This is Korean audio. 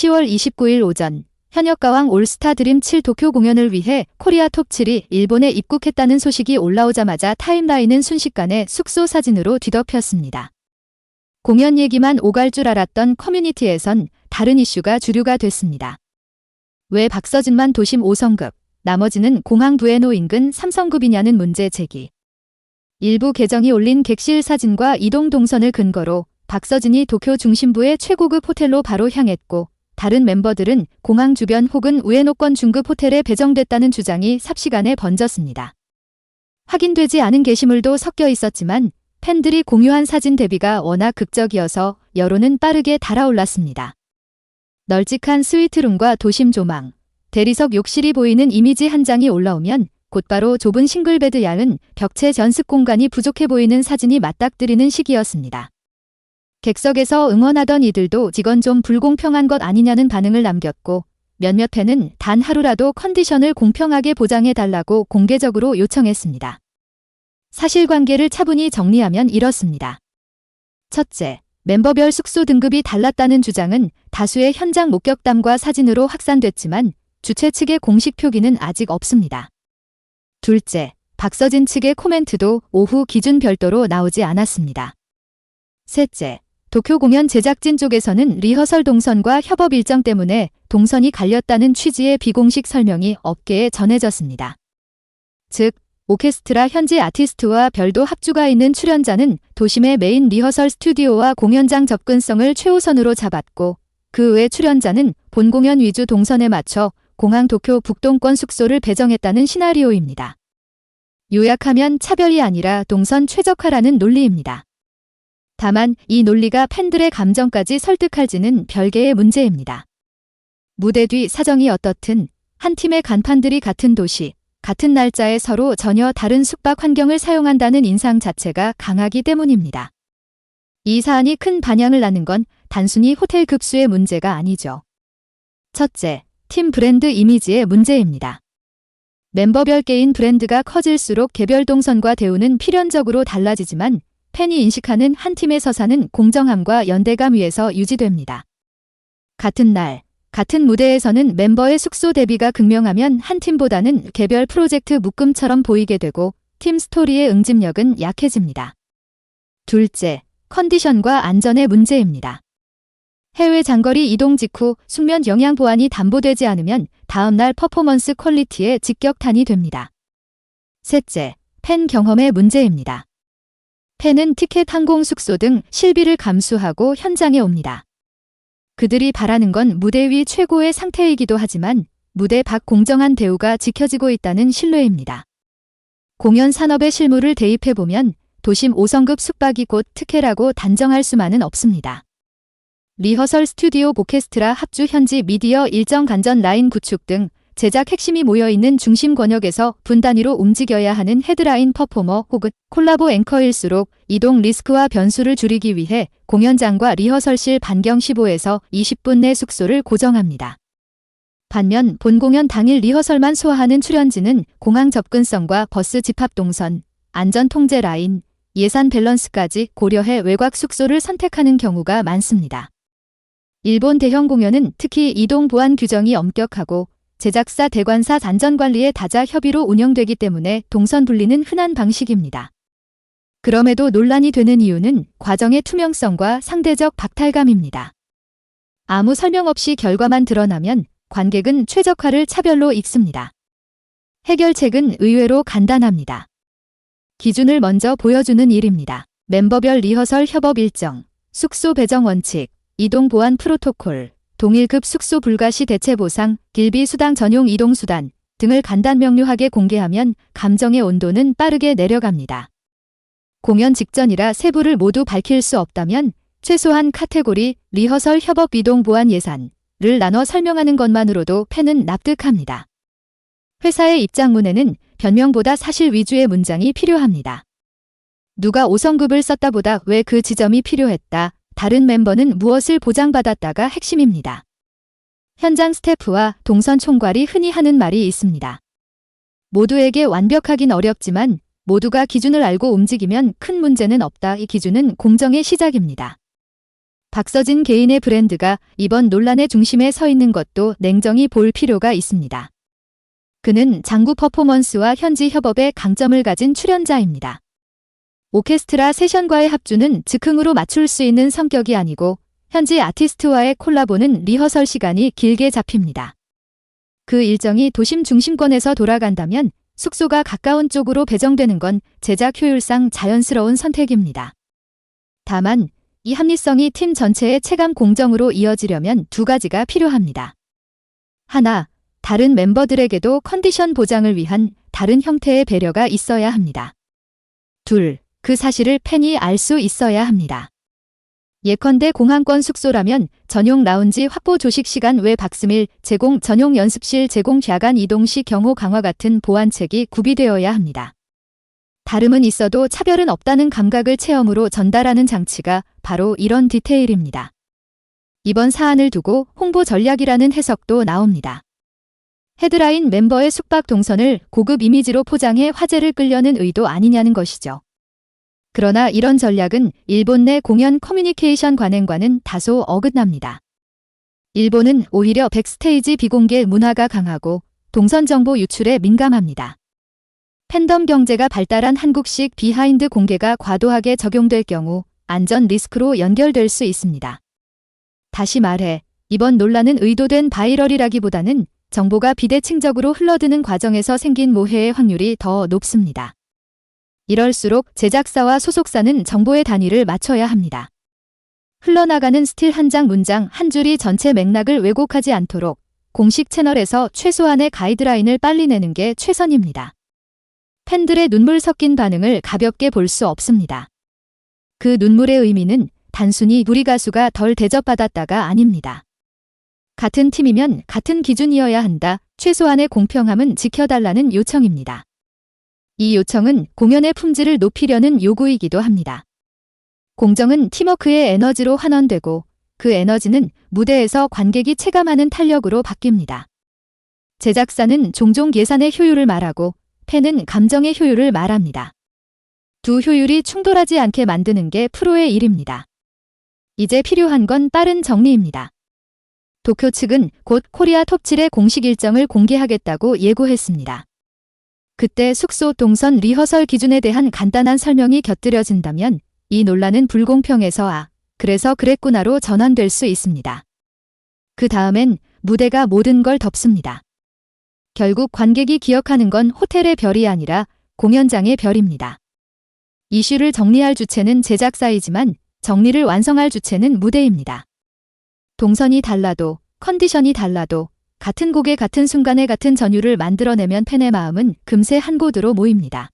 10월 29일 오전 현역가왕 올스타 드림 7 도쿄 공연을 위해 코리아 톱7이 일본에 입국했다는 소식이 올라오자마자 타임라인은 순식간에 숙소 사진으로 뒤덮였습니다. 공연 얘기만 오갈 줄 알았던 커뮤니티에선 다른 이슈가 주류가 됐습니다. 왜 박서진만 도심 5성급, 나머지는 공항 부에노 인근 3성급이냐는 문제 제기. 일부 계정이 올린 객실 사진과 이동 동선을 근거로 박서진이 도쿄 중심부의 최고급 호텔로 바로 향했고 다른 멤버들은 공항 주변 혹은 우에노권 중급 호텔에 배정됐다는 주장이 삽시간에 번졌습니다. 확인되지 않은 게시물도 섞여 있었지만 팬들이 공유한 사진 대비가 워낙 극적이어서 여론은 빠르게 달아올랐습니다. 널찍한 스위트룸과 도심 조망, 대리석 욕실이 보이는 이미지 한 장이 올라오면 곧바로 좁은 싱글베드 야은 벽체 전습 공간이 부족해 보이는 사진이 맞닥뜨리는 시기였습니다. 객석에서 응원하던 이들도 직원 좀 불공평한 것 아니냐는 반응을 남겼고 몇몇 팬은 단 하루라도 컨디션을 공평하게 보장해 달라고 공개적으로 요청했습니다. 사실관계를 차분히 정리하면 이렇습니다. 첫째, 멤버별 숙소 등급이 달랐다는 주장은 다수의 현장 목격담과 사진으로 확산됐지만 주최 측의 공식 표기는 아직 없습니다. 둘째, 박서진 측의 코멘트도 오후 기준 별도로 나오지 않았습니다. 셋째, 도쿄 공연 제작진 쪽에서는 리허설 동선과 협업 일정 때문에 동선이 갈렸다는 취지의 비공식 설명이 업계에 전해졌습니다. 즉, 오케스트라 현지 아티스트와 별도 합주가 있는 출연자는 도심의 메인 리허설 스튜디오와 공연장 접근성을 최우선으로 잡았고 그 외 출연자는 본 공연 위주 동선에 맞춰 공항 도쿄 북동권 숙소를 배정했다는 시나리오입니다. 요약하면 차별이 아니라 동선 최적화라는 논리입니다. 다만 이 논리가 팬들의 감정까지 설득할지는 별개의 문제입니다. 무대 뒤 사정이 어떻든 한 팀의 간판들이 같은 도시, 같은 날짜에 서로 전혀 다른 숙박 환경을 사용한다는 인상 자체가 강하기 때문입니다. 이 사안이 큰 반향을 낳는 건 단순히 호텔 급수의 문제가 아니죠. 첫째, 팀 브랜드 이미지의 문제입니다. 멤버별 개인 브랜드가 커질수록 개별 동선과 대우는 필연적으로 달라지지만 팬이 인식하는 한 팀의 서사는 공정함과 연대감 위에서 유지됩니다. 같은 날, 같은 무대에서는 멤버의 숙소 대비가 극명하면 한 팀보다는 개별 프로젝트 묶음처럼 보이게 되고 팀 스토리의 응집력은 약해집니다. 둘째, 컨디션과 안전의 문제입니다. 해외 장거리 이동 직후 숙면 영양 보완이 담보되지 않으면 다음날 퍼포먼스 퀄리티에 직격탄이 됩니다. 셋째, 팬 경험의 문제입니다. 팬은 티켓 항공 숙소 등 실비를 감수하고 현장에 옵니다. 그들이 바라는 건 무대 위 최고의 상태이기도 하지만 무대 밖 공정한 대우가 지켜지고 있다는 신뢰입니다. 공연 산업의 실무를 대입해보면 도심 5성급 숙박이 곧 특혜라고 단정할 수만은 없습니다. 리허설 스튜디오 오케스트라 합주 현지 미디어 일정 간전 라인 구축 등 제작 핵심이 모여있는 중심 권역에서 분단위로 움직여야 하는 헤드라인 퍼포머 혹은 콜라보 앵커일수록 이동 리스크와 변수를 줄이기 위해 공연장과 리허설실 반경 15에서 20분 내 숙소를 고정합니다. 반면 본 공연 당일 리허설만 소화하는 출연진은 공항 접근성과 버스 집합 동선, 안전 통제 라인, 예산 밸런스까지 고려해 외곽 숙소를 선택하는 경우가 많습니다. 일본 대형 공연은 특히 이동 보안 규정이 엄격하고 제작사 대관사 안전관리의 다자 협의로 운영되기 때문에 동선 분리는 흔한 방식입니다. 그럼에도 논란이 되는 이유는 과정의 투명성과 상대적 박탈감입니다. 아무 설명 없이 결과만 드러나면 관객은 최적화를 차별로 읽습니다. 해결책은 의외로 간단합니다. 기준을 먼저 보여주는 일입니다. 멤버별 리허설 협업 일정, 숙소 배정 원칙, 이동 보안 프로토콜, 동일급 숙소 불가 시 대체 보상, 길비 수당 전용 이동 수단 등을 간단 명료하게 공개하면 감정의 온도는 빠르게 내려갑니다. 공연 직전이라 세부를 모두 밝힐 수 없다면 최소한 카테고리, 리허설 협업 이동 보안 예산을 나눠 설명하는 것만으로도 팬은 납득합니다. 회사의 입장문에는 변명보다 사실 위주의 문장이 필요합니다. 누가 5성급을 썼다보다 왜 그 지점이 필요했다. 다른 멤버는 무엇을 보장받았다가 핵심입니다. 현장 스태프와 동선 총괄이 흔히 하는 말이 있습니다. 모두에게 완벽하긴 어렵지만 모두가 기준을 알고 움직이면 큰 문제는 없다. 이 기준은 공정의 시작입니다. 박서진 개인의 브랜드가 이번 논란의 중심에 서 있는 것도 냉정히 볼 필요가 있습니다. 그는 장구 퍼포먼스와 현지 협업에 강점을 가진 출연자입니다. 오케스트라 세션과의 합주는 즉흥으로 맞출 수 있는 성격이 아니고 현지 아티스트와의 콜라보는 리허설 시간이 길게 잡힙니다. 그 일정이 도심 중심권에서 돌아간다면 숙소가 가까운 쪽으로 배정되는 건 제작 효율상 자연스러운 선택입니다. 다만 이 합리성이 팀 전체의 체감 공정으로 이어지려면 두 가지가 필요합니다. 하나, 다른 멤버들에게도 컨디션 보장을 위한 다른 형태의 배려가 있어야 합니다. 둘, 그 사실을 팬이 알 수 있어야 합니다. 예컨대 공항권 숙소라면 전용 라운지 확보 조식 시간 외 박스밀 제공 전용 연습실 제공 야간 이동 시 경호 강화 같은 보안책이 구비되어야 합니다. 다름은 있어도 차별은 없다는 감각을 체험으로 전달하는 장치가 바로 이런 디테일입니다. 이번 사안을 두고 홍보 전략이라는 해석도 나옵니다. 헤드라인 멤버의 숙박 동선을 고급 이미지로 포장해 화제를 끌려는 의도 아니냐는 것이죠. 그러나 이런 전략은 일본 내 공연 커뮤니케이션 관행과는 다소 어긋납니다. 일본은 오히려 백스테이지 비공개 문화가 강하고 동선 정보 유출에 민감합니다. 팬덤 경제가 발달한 한국식 비하인드 공개가 과도하게 적용될 경우 안전 리스크로 연결될 수 있습니다. 다시 말해, 이번 논란은 의도된 바이럴이라기보다는 정보가 비대칭적으로 흘러드는 과정에서 생긴 모해의 확률이 더 높습니다. 이럴수록 제작사와 소속사는 정보의 단위를 맞춰야 합니다. 흘러나가는 스틸 한 장 문장 한 줄이 전체 맥락을 왜곡하지 않도록 공식 채널에서 최소한의 가이드라인을 빨리 내는 게 최선입니다. 팬들의 눈물 섞인 반응을 가볍게 볼 수 없습니다. 그 눈물의 의미는 단순히 우리 가수가 덜 대접받았다가 아닙니다. 같은 팀이면 같은 기준이어야 한다. 최소한의 공평함은 지켜달라는 요청입니다. 이 요청은 공연의 품질을 높이려는 요구이기도 합니다. 공정은 팀워크의 에너지로 환원되고 그 에너지는 무대에서 관객이 체감하는 탄력으로 바뀝니다. 제작사는 종종 예산의 효율을 말하고 팬은 감정의 효율을 말합니다. 두 효율이 충돌하지 않게 만드는 게 프로의 일입니다. 이제 필요한 건 빠른 정리입니다. 도쿄 측은 곧 코리아 톱7의 공식 일정을 공개하겠다고 예고했습니다. 그때 숙소 동선 리허설 기준에 대한 간단한 설명이 곁들여진다면 이 논란은 불공평해서 아, 그래서 그랬구나로 전환될 수 있습니다. 그 다음엔 무대가 모든 걸 덮습니다. 결국 관객이 기억하는 건 호텔의 별이 아니라 공연장의 별입니다. 이슈를 정리할 주체는 제작사이지만 정리를 완성할 주체는 무대입니다. 동선이 달라도 컨디션이 달라도 같은 곡의 같은 순간에 같은 전율을 만들어내면 팬의 마음은 금세 한 곳으로 모입니다.